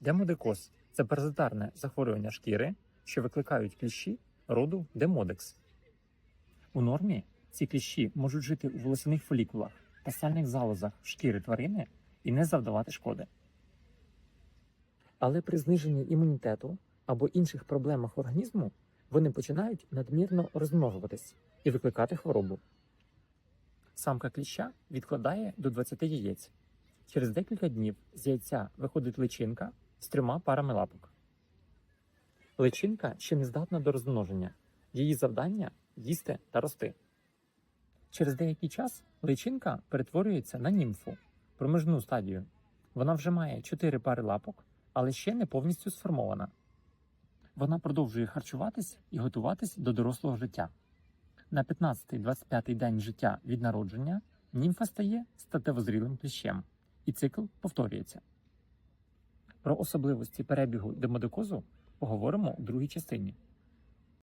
Демодекоз це паразитарне захворювання шкіри, що викликають кліщі роду демодекс. У нормі ці кліщі можуть жити у волосяних фолікулах та сальних залозах шкіри тварини і не завдавати шкоди. Але при зниженні імунітету або інших проблемах організму вони починають надмірно розмножуватись і викликати хворобу. Самка кліща відкладає до 20 яєць. Через декілька днів з яйця виходить личинка з трьома парами лапок. Личинка ще не здатна до розмноження. Її завдання їсти та рости. Через деякий час личинка перетворюється на німфу, проміжну стадію. Вона вже має 4 пари лапок, але ще не повністю сформована. Вона продовжує харчуватись і готуватись до дорослого життя. На 15-25 день життя від народження німфа стає статевозрілим кліщем, і цикл повторюється. Про особливості перебігу демодекозу поговоримо у другій частині.